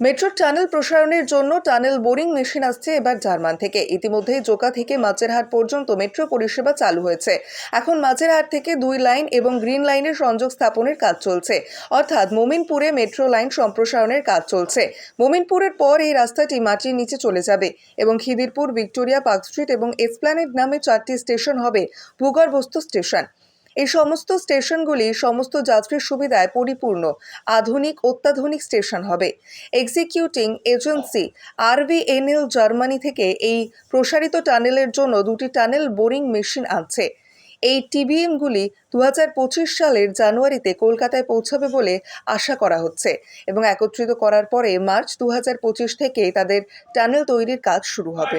মেট্রোর টানেল প্রসারণের জন্য tunnel boring machine আসছে এবার জার্মান থেকে। ইতিমধ্যেই জোকা থেকে মাঝেরহাট পর্যন্ত মেট্রো পরিষেবা চালু হয়েছে। এখন মাঝেরহাট থেকে দুই লাইন এবং গ্রিন লাইনের সংযোগ স্থাপনের কাজ চলছে। অর্থাৎ মোমিনপুরে মেট্রো লাইন সম্প্রসারণের কাজ চলছে। মোমিনপুরের পর এই রাস্তাটি মাটির নিচে চলে যাবে এবং খিদিরপুর, ভিক্টোরিয়া, পার্ক স্ট্রিট এবং এসপ্ল্যানেড নামে চারটি স্টেশন হবে ভূগর্ভস্থ স্টেশন। এই সমস্ত স্টেশনগুলি সমস্ত যাত্রীর সুবিধায় পরিপূর্ণ। আধুনিক, অত্যাধুনিক স্টেশন হবে। এক্সিকিউটিং এজেন্সি আরভিএনএল জার্মানি থেকে এই প্রসারিত টানেলের জন্য দুটি টানেল বোরিং মেশিন আনছে। এই টিবিএমগুলি দু সালের জানুয়ারিতে কলকাতায় পৌঁছাবে বলে আশা করা হচ্ছে এবং একত্রিত করার পরে মার্চ দু হাজার পঁচিশ থেকে তাদের টানেল তৈরির কাজ শুরু হবে।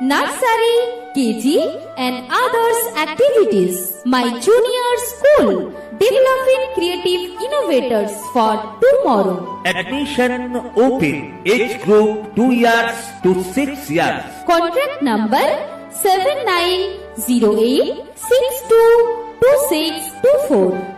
nursery, KG and others activities. My junior school, developing creative innovators for tomorrow. Admission open, age group 2 years to 6 years. Contract number 7908 622624.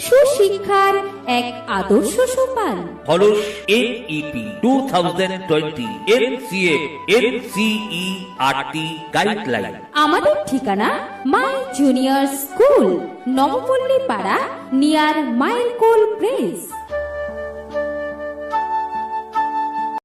সুশিক্ষার এক আদর্শ সোপান follows NEP two thousand twenty NCA NCERT guideline আমাদের ঠিকানা মাই junior school Nabapalli পাড়া near মাইলকোল press